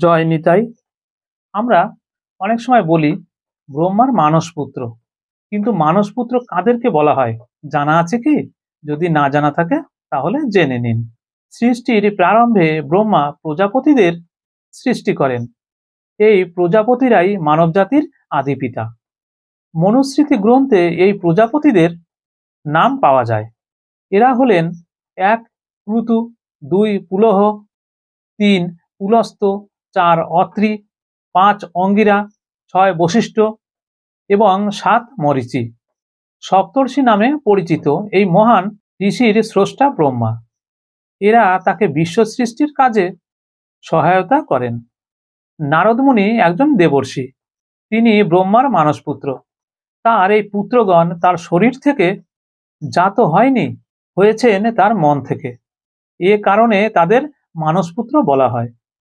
জয় নিতাই। আমরা অনেক সময় বলি, ব্রহ্মার মানসপুত্র। কিন্তু মানসপুত্র কাদেরকে বলা হয়? জানা আছে কি? যদি না জানা থাকে, তাহলে জেনে নিন। সৃষ্টির প্রারম্ভে ব্রহ্মা প্রজাপতিদের সৃষ্টি করেন। এই প্রজাপতিরাই মানবজাতির আদি পিতা। মনুস্মৃতি গ্রন্থে এই প্রজাপতিদের নাম পাওয়া যায়। এরা হলেন এক ক্রুতু দুই পুলহ, তিন পুলস্ত চার অত্রি, পাঁচ অঙ্গিরা, ছয় বশিষ্ঠ এবং সাত মরিচি। সপ্তর্ষি নামে পরিচিত এই মহান ঋষির স্রষ্টা ব্রহ্মা। এরা তাকে বিশ্ব সৃষ্টির কাজে সহায়তা করেন। নারদমুনি একজন দেবর্ষি। তিনি ব্রহ্মার মানসপুত্র। তার এই পুত্রগণ তার শরীর থেকে জাত হয়নি, হয়েছেন তার মন থেকে। এ কারণে তাদের মানসপুত্র বলা হয়।